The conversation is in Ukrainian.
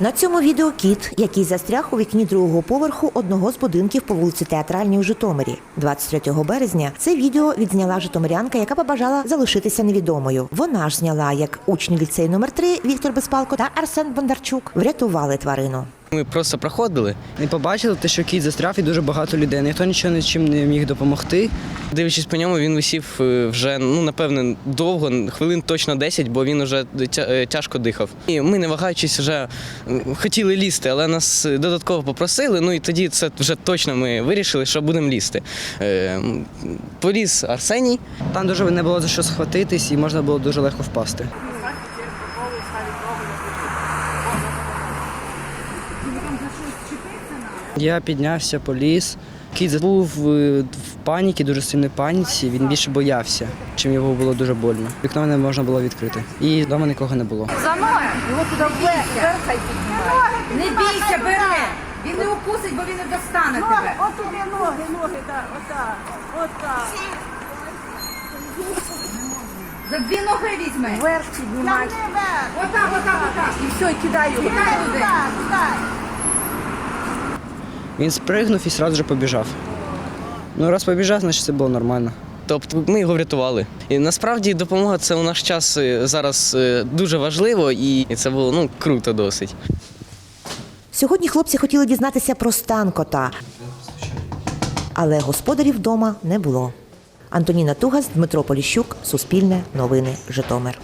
На цьому відео кіт, який застряг у вікні другого поверху одного з будинків по вулиці Театральній у Житомирі. 23 березня це відео відзняла житомирянка, яка побажала залишитися невідомою. Вона ж зняла, як учні ліцею номер 3 Віктор Безпалко та Арсен Бондарчук врятували тварину. Ми просто проходили, Не побачили те, що кіт застряв і дуже багато людей. Ніхто нічого нічим не міг допомогти. дивлячись по ньому, він висів е, вже ну напевне довго, хвилин точно 10, бо він вже е, тяжко дихав. І ми, не вагаючись, вже хотіли лізти, але нас е, додатково попросили. Ну і тоді це вже точно ми вирішили, що будемо лізти. Поліз Арсеній. Там дуже не було за що схватитись і можна було дуже легко впасти. Я піднявся, поліз. Кіт був е, в паніці, дуже сильній паніці. Він більше боявся, чим його було дуже больно. Вікно не можна було відкрити. І вдома нікого не було. За ноги. Його туди піднімає. Не бійся, бери. Він не укусить, бо він не достане тебе. От туди ноги, ноги, так, отак, отак. За дві ноги візьми. Вверх піднімай. Отак, отак, отак. І все, і кидай його. Кидай туди. Він спригнув і одразу ж побіжав. Ну, раз побіжав, значить це було нормально. Тобто ми його врятували. І насправді допомога це у наш час е, зараз е, дуже важливо, і і це було ну круто досить. Сьогодні хлопці хотіли дізнатися про стан кота, але господарів вдома не було. Антоніна Тугас, Дмитро Поліщук, Суспільне, Новини, Житомир.